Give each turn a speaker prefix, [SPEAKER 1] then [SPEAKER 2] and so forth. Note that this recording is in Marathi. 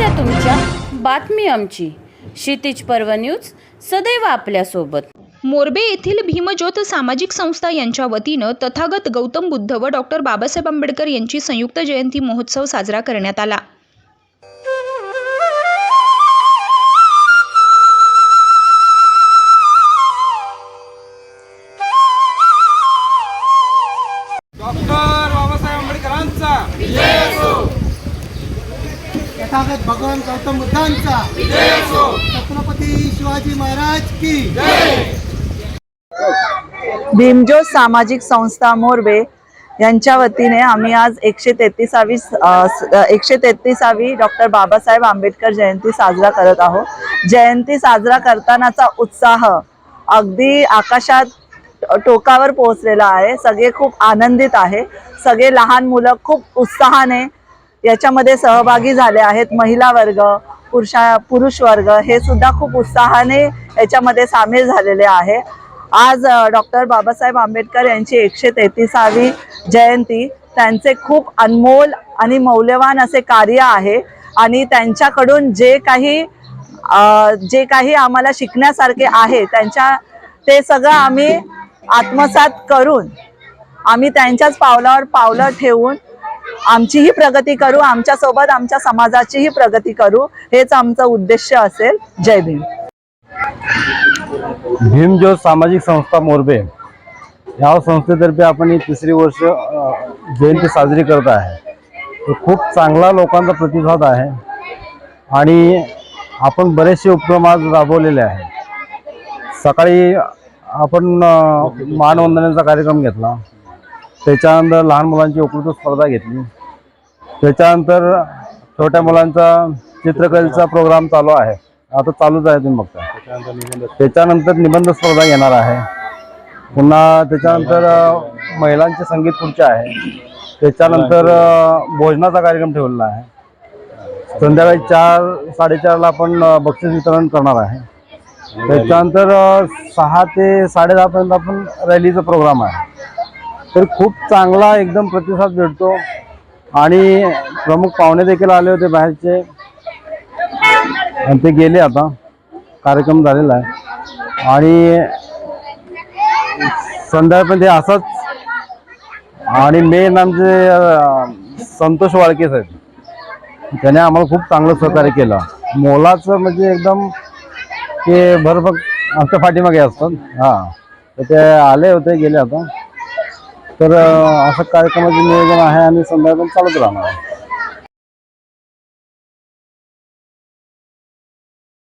[SPEAKER 1] समस्या तुमच्या. बातमी आमची. क्षितिज पर्व न्यूज सदैव आपल्यासोबत.
[SPEAKER 2] मोरबे येथील भीमज्योत सामाजिक संस्था यांच्या वतीनं तथागत गौतम बुद्ध व डॉक्टर बाबासाहेब आंबेडकर यांची संयुक्त जयंती महोत्सव साजरा करण्यात आला.
[SPEAKER 3] डॉक्टर बाबासाहेब आंबेडकरांचा.
[SPEAKER 4] तथागत भगवान गौतम बुद्धांचा. छत्रपती शिवाजी महाराज की
[SPEAKER 5] भीमज्योत सामाजिक संस्था मोरबे यांच्या वतीने आम्ही आज एकशे तेहतीसावी एकशे तेहतीसावी डॉक्टर बाबासाहेब आंबेडकर जयंती साजरा करत आहोत. जयंती साजरा करतानाचा उत्साह अगदी आकाशात टोकावर पोहोचलेला आहे. सगळे खूप आनंदित आहे. सगळे लहान मुलं खूप उत्साहाने याच्यामध्ये सहभागी झाले आहेत महिला वर्ग पुरुषा पुरुष वर्ग हे सुद्धा खूप उत्साहाने याच्यामध्ये सामील झालेले आहे. आज डॉक्टर बाबासाहेब आंबेडकर यांची एकशे तेहतीसावी जयंती त्यांचे खूप अनमोल आणि मौल्यवान असे कार्य आहे आणि त्यांच्याकडून जे काही जे काही आम्हाला शिकण्यासारखे आहे त्यांच्या ते सगळं आम्ही आत्मसात करून आम्ही त्यांच्याच पावलावर पावलं ठेवून आमचीही प्रगती करू आमच्यासोबत आमच्या समाजाचीही प्रगती करू हेच आमचं उद्देश असेल. जय भीम.
[SPEAKER 6] भीमज्योत सामाजिक संस्था मोरबे. या संस्थेतर्फे आपण ही तिसरी वर्ष जयंती साजरी करत आहे. खूप चांगला लोकांचा प्रतिसाद आहे. आणि आपण बरेचसे उपक्रम आज राबवलेले आहे सकाळी आपण मानवंदनेचा कार्यक्रम घेतला. त्याच्यानंतर लहान मुलांची वक्तृत्व स्पर्धा घेतली. त्याच्यानंतर छोट्या मुलांचा चित्रकलेचा प्रोग्राम चालू आहे. आता चालूच आहे तुम्ही बघता त्याच्यानंतर निबंध स्पर्धा. घेणार आहे. पुन्हा त्याच्यानंतर महिलांचे संगीत खुर्च्या आहे. त्याच्यानंतर भोजनाचा कार्यक्रम ठेवलेला आहे. संध्याकाळी चार साडेचारला आपण बक्षीस वितरण करणार आहे. त्याच्यानंतर सहा ते साडेदहापर्यंत आपण रॅलीचा प्रोग्राम आहे. तर खूप चांगला एकदम प्रतिसाद भेटतो आणि प्रमुख पाहुणे देखील आले होते बाहेरचे. आणि ते गेले आता. कार्यक्रम झालेला आहे. आणि संध्याकाळ पण ते असंच. आणि मेन आमचे संतोष वाळके साहेब. त्याने आम्हाला खूप चांगलं सहकार्य केलं. मोलाचं म्हणजे एकदम ते भरभक आमच्या पाठीमागे असतात. हां. तर ते आले होते गेले आता. तर अशा असं कार्यक्रमाचे नियोजन आहे आणि संध्याकाळी चालत राहणार आहे.